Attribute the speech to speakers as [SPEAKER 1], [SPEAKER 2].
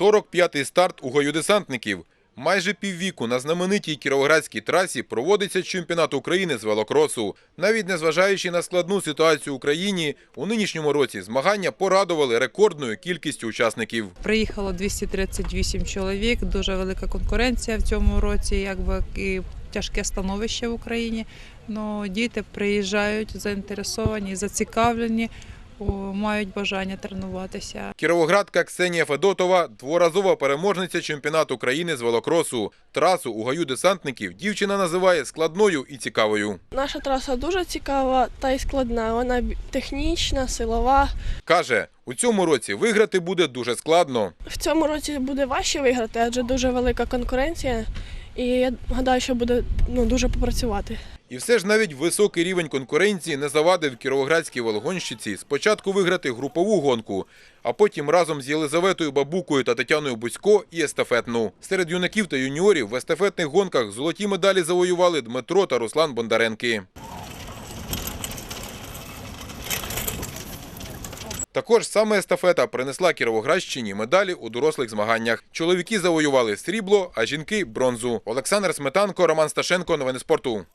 [SPEAKER 1] 45-й старт у гою десантників. Майже піввіку на знаменитій кіровоградській трасі проводиться чемпіонат України з велокросу. Навіть незважаючи на складну ситуацію в Україні, у нинішньому році змагання порадували рекордною кількістю учасників.
[SPEAKER 2] Приїхало 238 чоловік, дуже велика конкуренція в цьому році, якби і тяжке становище в Україні. Ну, діти приїжджають заінтересовані, зацікавлені, мають бажання тренуватися.
[SPEAKER 1] Кіровоградка Ксенія Федотова – дворазова переможниця чемпіонату України з велокросу. Трасу у гаю десантників дівчина називає складною і цікавою.
[SPEAKER 3] Наша траса дуже цікава та й складна. Вона технічна, силова.
[SPEAKER 1] Каже, у цьому році виграти буде дуже складно.
[SPEAKER 3] В цьому році буде важче виграти, адже дуже велика конкуренція. І я гадаю, що буде ну, дуже попрацювати.
[SPEAKER 1] І все ж навіть високий рівень конкуренції не завадив кіровоградській вологонщиці спочатку виграти групову гонку, а потім разом з Єлизаветою Бабукою та Тетяною Бусько і естафетну. Серед юнаків та юніорів в естафетних гонках золоті медалі завоювали Дмитро та Руслан Бондаренки. Також саме естафета принесла Кіровоградщині медалі у дорослих змаганнях. Чоловіки завоювали срібло, а жінки бронзу. Олександр Сметанко, Роман Сташенко. Новини спорту.